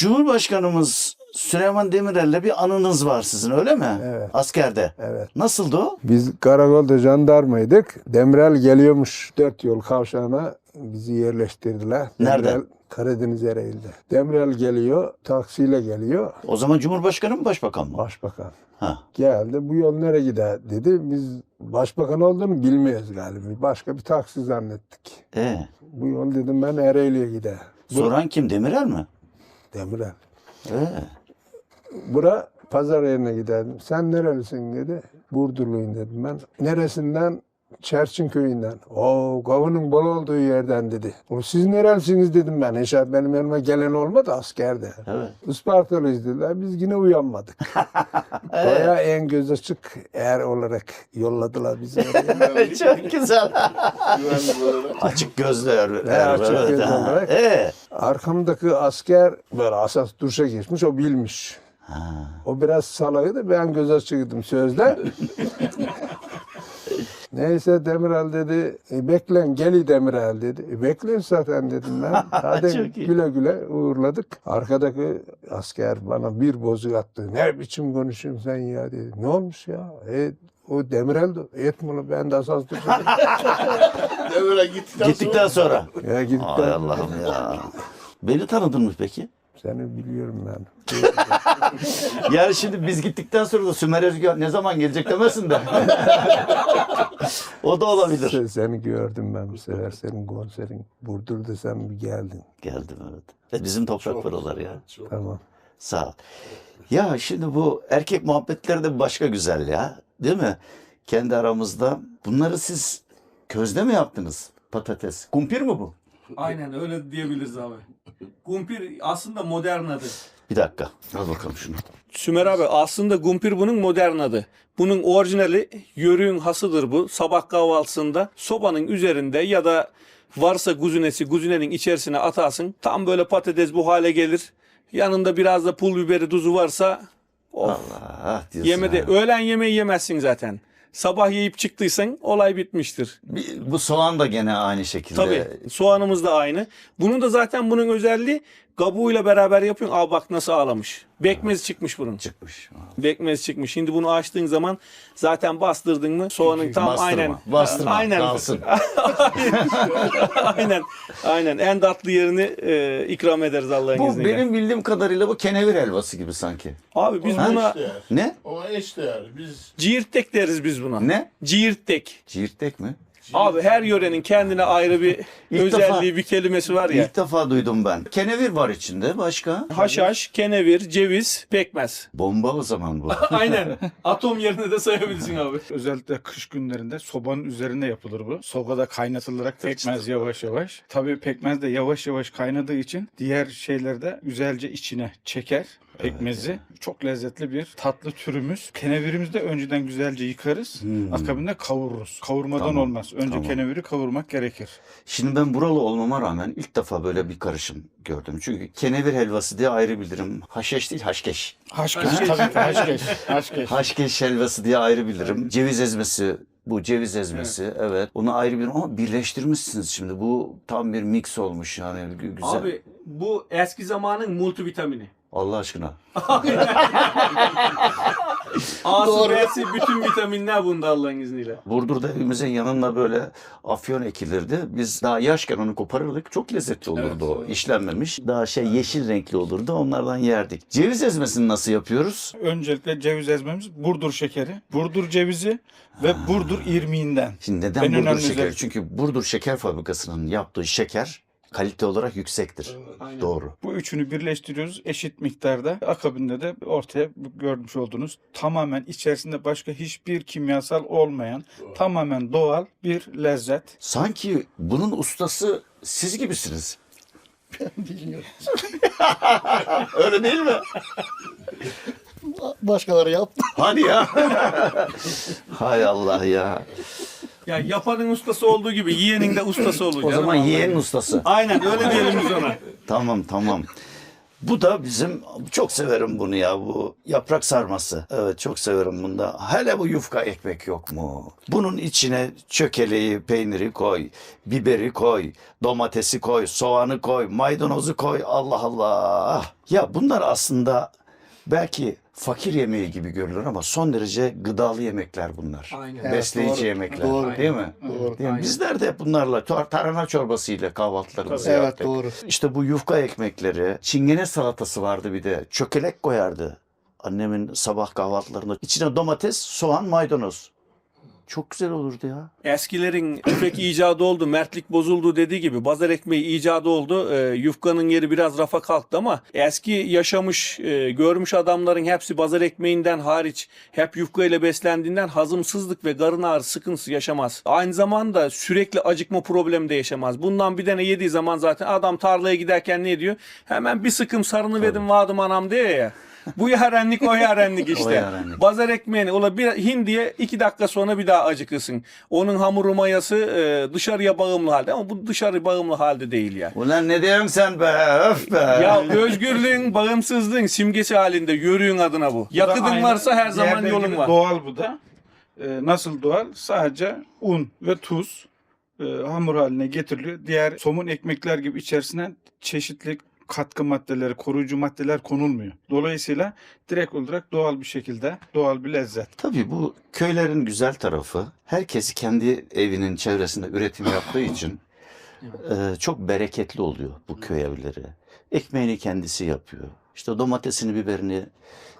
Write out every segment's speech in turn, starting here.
Cumhurbaşkanımız Süleyman Demirel'le bir anınız var sizin öyle mi? Evet. Askerde. Evet. Nasıldı o? Biz karakolda jandarmaydık. Demirel geliyormuş dört yol kavşağına bizi yerleştirdiler. Nerede? Demirel Karadeniz Ereğli'de. Demirel geliyor, taksiyle geliyor. O zaman Cumhurbaşkanı mı başbakan mı? Başbakan Ha. geldi. Bu yol nereye gider dedi. Biz başbakan olduğunu bilmiyoruz galiba. Başka bir taksi zannettik. Ee, Bu yol dedim ben Ereğli'ye gider. Bu soran kim? Demirel mi? Demirel. Ee, Bura pazar yerine giderdim. Sen nerelisin dedi. Burdurluyum dedim ben. Neresinden? Çerçin köyünden. O kavunun bol olduğu yerden dedi. O siz nerelisiniz dedim ben. Eşat benim yanıma gelen olmadı askerde. evet. Ispartalıyız dediler. Biz yine uyanmadık. Baya en göz açık er olarak yolladılar bizi. Çok güzel. açık gözlü er, er, açık ha. olarak. Ee, Arkamdaki asker böyle asas duruşa geçmiş. O bilmiş. ha. O biraz salaydı ben göz açıktım sözde. Neyse Demirel dedi, e, beklen geli Demirel dedi. E, beklen zaten dedim ben. Hadi Çok iyi. güle güle uğurladık. Arkadaki asker bana bir bozuk attı. Ne biçim konuşuyorsun sen ya dedi. Ne olmuş ya? E, o Demirel de etme onu ben de asas Devre gittikten, Gittikten sonra. Ya gidip Ay de- Allah'ım ya. Beni tanıdın mı peki? Seni biliyorum ben. Yani şimdi biz gittikten sonra da Sümer Özgür ne zaman gelecek demesin de. o da olabilir. Se- Seni gördüm ben bir sefer senin konserin. Burdur'da sen bir geldin. Geldim evet. E bizim toprak paralar ya. Çok. Tamam. Sağ ol. Ya şimdi bu erkek muhabbetleri de başka güzel ya. Değil mi? Kendi aramızda. Bunları siz közde mi yaptınız? Patates. Kumpir mi bu? Aynen öyle diyebiliriz abi. Gumpir aslında modern adı. Bir dakika. Al bakalım şunu. Sümer abi aslında gumpir bunun modern adı. Bunun orijinali yörüğün hasıdır bu. Sabah kahvaltısında sobanın üzerinde ya da varsa guzunesi guzunenin içerisine atarsın. Tam böyle patates bu hale gelir. Yanında biraz da pul biberi tuzu varsa of. Allah diyorsun. Yemede ha. öğlen yemeği yemezsin zaten. Sabah yiyip çıktıysan olay bitmiştir. Bir- bu soğan da gene aynı şekilde. Tabii soğanımız da aynı. Bunun da zaten bunun özelliği kabuğuyla beraber yapıyorsun. Aa bak nasıl ağlamış. Bekmez çıkmış bunun. Çıkmış. Bekmez çıkmış. Şimdi bunu açtığın zaman zaten bastırdın mı soğanın tam Bastırma, aynen. bastırma, aynen. kalsın. aynen. Aynen. En tatlı yerini e, ikram ederiz Allah'ın Bu izniyle. benim bildiğim kadarıyla bu kenevir helvası gibi sanki. Abi biz Ona buna eşdeğer. Ne? Ona eşdeğer. Biz ciğirtek deriz biz buna. Ne? Ciğirtek. Ciğirtek mi? Abi her yörenin kendine ayrı bir İlk özelliği defa- bir kelimesi var ya. İlk defa duydum ben. Kenevir var içinde. Başka? Haşhaş, kenevir, ceviz, pekmez. Bomba o zaman bu. Aynen. Atom yerine de sayabilirsin abi. Özellikle kış günlerinde sobanın üzerinde yapılır bu. Sobada kaynatılarak pekmez yavaş yavaş. Tabii pekmez de yavaş yavaş kaynadığı için diğer şeyler de güzelce içine çeker pekmezi. Çok lezzetli bir tatlı türümüz. Kenevirimizi de önceden güzelce yıkarız. Akabinde kavururuz. Kavurmadan Tamam, olmaz. Önce tamam. keneviri kavurmak gerekir. Şimdi ben buralı olmama rağmen ilk defa böyle bir karışım gördüm. Çünkü kenevir helvası diye ayrı bilirim. Haşeş değil haşkeş. Haşkeş tabii ki haşkeş. Haşkeş. Haşkeş helvası diye ayrı bilirim. Ceviz ezmesi bu ceviz ezmesi evet. Onu ayrı bilirim ama birleştirmişsiniz şimdi. Bu tam bir mix olmuş yani Gü- güzel. Abi bu eski zamanın multivitamini. Allah aşkına. A'sı B'si bütün vitaminler bunda Allah'ın izniyle. Burdur'da evimizin yanında böyle afyon ekilirdi. Biz daha yaşken onu koparırdık. Çok lezzetli olurdu o. İşlenmemiş. Daha şey yeşil renkli olurdu. Onlardan yerdik. Ceviz ezmesini nasıl yapıyoruz? Öncelikle ceviz ezmemiz Burdur şekeri, Burdur cevizi ve Burdur irmiğinden. Şimdi neden En Burdur önemli şekeri? özellik- Çünkü Burdur Şeker Fabrikası'nın yaptığı şeker kalite olarak yüksektir. Aynen. Doğru. Bu üçünü birleştiriyoruz eşit miktarda. Akabinde de ortaya görmüş olduğunuz tamamen içerisinde başka hiçbir kimyasal olmayan tamamen doğal bir lezzet. Sanki bunun ustası siz gibisiniz. bilmiyorum. Öyle değil mi? Başkaları yaptı. Hadi ya. Hay Allah ya. Ya yapanın ustası olduğu gibi yiyenin de ustası olur. O zaman yeğenin ustası. Aynen öyle diyelim biz ona. Tamam tamam. Bu da bizim çok severim bunu ya bu yaprak sarması. Evet çok severim bunda. Hele bu yufka ekmek yok mu? Bunun içine çökeleği, peyniri koy, biberi koy, domatesi koy, soğanı koy, maydanozu koy. Allah Allah. Ya bunlar aslında belki fakir yemeği gibi görülür ama son derece gıdalı yemekler bunlar. Aynen. Evet, Besleyici doğru. yemekler. Doğru. Değil mi? Doğru. Değil mi? Bizler de hep bunlarla tar- tarhana çorbasıyla kahvaltılarımızı Evet yaptık. doğru. İşte bu yufka ekmekleri, çingene salatası vardı bir de. Çökelek koyardı. Annemin sabah kahvaltılarında. İçine domates, soğan, maydanoz. Çok güzel olurdu ya. Eskilerin tüfek icadı oldu, mertlik bozuldu dediği gibi bazar ekmeği icadı oldu. Ee, yufkanın yeri biraz rafa kalktı ama eski yaşamış, e, görmüş adamların hepsi bazar ekmeğinden hariç hep yufka ile beslendiğinden hazımsızlık ve karın ağrısı sıkıntısı yaşamaz. Aynı zamanda sürekli acıkma problemi de yaşamaz. Bundan bir tane yediği zaman zaten adam tarlaya giderken ne diyor? Hemen bir sıkım sarını verdim vadım anam diyor ya. Bu yarenlik o yarenlik O işte. yarenlik. Bazar ekmeğini ola bir hindiye iki dakika sonra bir daha acıkırsın. Onun hamuru mayası e, dışarıya bağımlı halde ama bu dışarı bağımlı halde değil ya. Ulan ne diyorsun sen be? Öf be. Ya özgürlüğün, bağımsızlığın simgesi halinde yürüyün adına bu. Bu Yakıtın varsa her zaman yolun var. Doğal bu da. Ee, nasıl doğal? Sadece un ve tuz e, hamur haline getiriliyor. Diğer somun ekmekler gibi içerisine çeşitli katkı maddeleri, koruyucu maddeler konulmuyor. Dolayısıyla direkt olarak doğal bir şekilde doğal bir lezzet. Tabii bu köylerin güzel tarafı herkesi kendi evinin çevresinde üretim yaptığı için e, çok bereketli oluyor bu köy evleri. Ekmeğini kendisi yapıyor. İşte domatesini, biberini,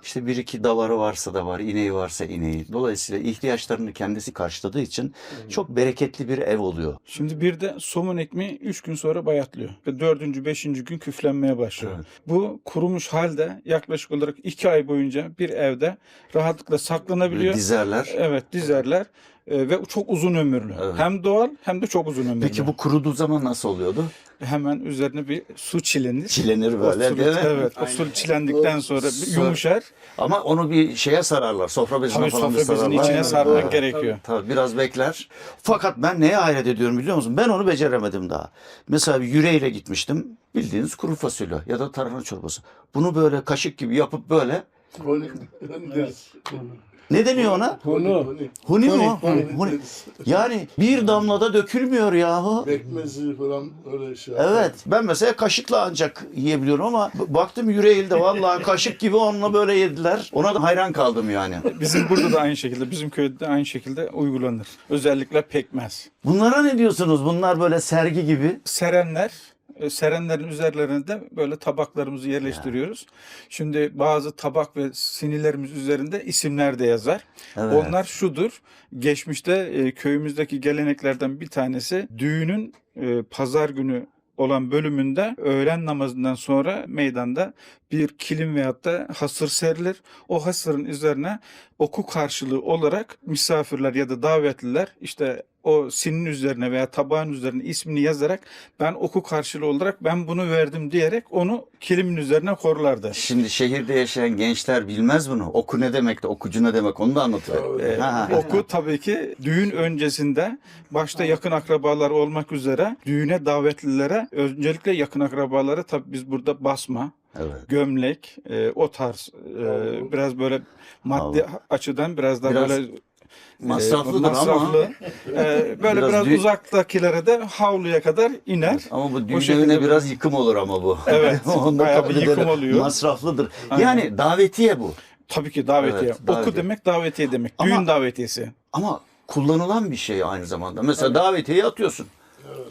işte bir iki davarı varsa da var, ineği varsa ineği. Dolayısıyla ihtiyaçlarını kendisi karşıladığı için çok bereketli bir ev oluyor. Şimdi bir de somun ekmeği 3 gün sonra bayatlıyor. Ve 4. 5. gün küflenmeye başlıyor. Evet. Bu kurumuş halde yaklaşık olarak 2 ay boyunca bir evde rahatlıkla saklanabiliyor. Dizerler. Evet dizerler ve çok uzun ömürlü. Evet. Hem doğal hem de çok uzun ömürlü. Peki bu kuruduğu zaman nasıl oluyordu? hemen üzerine bir su çilenir. Çilenir O böyle su- değil mi? Evet. O su çilendikten sonra bir Sonra- yumuşar. Ama onu bir şeye sararlar. Sofra bezine Tabii falan sofra bezinin sararlar. içine sarmak Evet. gerekiyor. Tabii biraz bekler. Fakat ben neye hayret ediyorum biliyor musun? Ben onu beceremedim daha. Mesela bir yüreğiyle gitmiştim. Bildiğiniz kuru fasulye ya da tarhana çorbası. Bunu böyle kaşık gibi yapıp böyle Huni, ne deniyor ona? Huni, huni. Mi o? Huni. Yani bir damlada dökülmüyor yahu. Pekmezi falan öyle şey. Evet. Ben mesela kaşıkla ancak yiyebiliyorum ama baktım yüreğilde vallahi kaşık gibi onunla böyle yediler. Ona da hayran kaldım yani. Bizim burada da aynı şekilde, bizim köyde de aynı şekilde uygulanır. Özellikle pekmez. Bunlara ne diyorsunuz? Bunlar böyle sergi gibi. Serenler, serenlerin üzerlerine de böyle tabaklarımızı yerleştiriyoruz. Şimdi bazı tabak ve sinilerimiz üzerinde isimler de yazar. Evet. Onlar şudur. Geçmişte e, köyümüzdeki geleneklerden bir tanesi düğünün e, pazar günü olan bölümünde öğlen namazından sonra meydanda bir kilim veyahut da hasır serilir. O hasırın üzerine oku karşılığı olarak misafirler ya da davetliler işte o sinin üzerine veya tabağın üzerine ismini yazarak ben oku karşılığı olarak ben bunu verdim diyerek onu kilimin üzerine korlardı. Şimdi şehirde yaşayan gençler bilmez bunu. Oku ne demek de okucu ne demek onu da anlatıyor. Ee, Ha. oku tabii ki düğün öncesinde başta yakın akrabalar olmak üzere düğüne davetlilere öncelikle yakın akrabalara tabii biz burada basma, Evet. gömlek, e, o tarz e, biraz böyle maddi açıdan biraz da Biraz böyle e, Masraflıdır ama. masraflı. E, böyle Biraz biraz, düğün- uzaktakilere de havluya kadar iner. Ama bu düğün evine bir- biraz yıkım olur ama bu. Evet, Onu da bayağı kabul yıkım ederim. oluyor. Masraflıdır. Aynen. Yani davetiye bu. Tabii ki davetiye. Evet, davetiye. Oku demek davetiye demek. Ama- Düğün davetiyesi. Ama kullanılan bir şey aynı zamanda. Mesela davetiyeyi atıyorsun.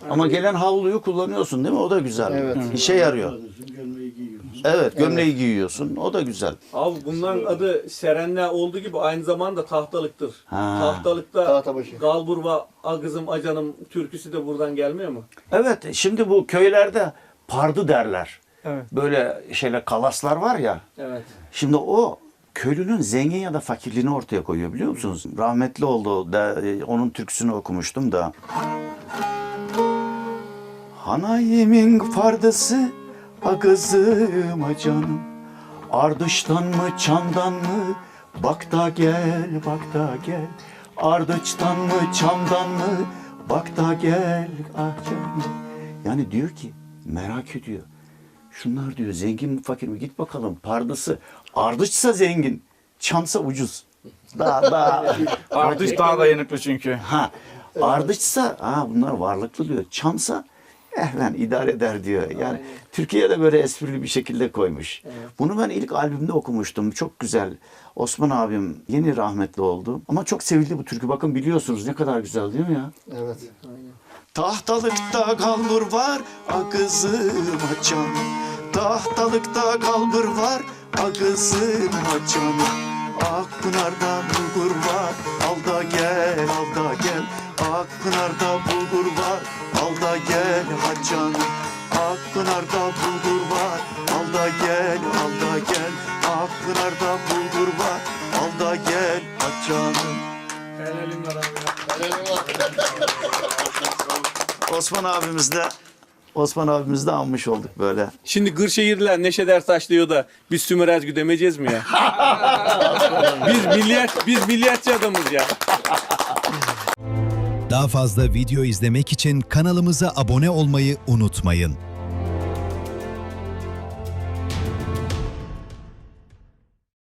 Ama gelen havluyu kullanıyorsun değil mi? O da güzel. Evet. İşe yarıyor. Giyiyoruz. Evet, gömleği giyiyorsun. O da güzel. Abi bunların adı serenler olduğu gibi aynı zamanda tahtalıktır. Ha. Tahtalıkta Tahtabaşı. Galburva Agızım Acanım türküsü de buradan gelmiyor mu? Evet, şimdi bu köylerde pardı derler. Evet. Böyle şeyler kalaslar var ya. Evet. Şimdi o köylünün zengin ya da fakirliğini ortaya koyuyor biliyor musunuz? Rahmetli oldu. Da, e, onun türküsünü okumuştum da. Hanayimin fardısı agızım canım. Ardıştan mı çamdan mı bak da gel bak da gel. Ardıçtan mı çamdan mı bak da gel ah canım. Yani diyor ki merak ediyor. Şunlar diyor zengin mi fakir mi git bakalım. Pardısı ardıçsa zengin. Çamsa ucuz. Daha daha. Ardış daha dayanıklı çünkü. Ha, ardıçsa ha bunlar varlıklı diyor. Çamsa eh lan idare eder diyor. Yani Türkiye'de böyle esprili bir şekilde koymuş. Bunu ben ilk albümde okumuştum. Çok güzel. Osman abim yeni rahmetli oldu. Ama çok sevildi bu türkü. Bakın biliyorsunuz ne kadar güzel değil mi ya? Evet. Tahtalıkta kalbur var, a kızım açan. Tahtalıkta kalbur var, a kızım açan. Akpınar'da bulgur var, al da gel, Osman abimiz de Osman abimiz de anmış olduk böyle. Şimdi Kırşehirliler Neşet Ertaş diyor da biz Sümer Ezgü demeyeceğiz mi ya? biz milyar biz milyarçı adamız ya. Daha fazla video izlemek için kanalımıza abone olmayı unutmayın.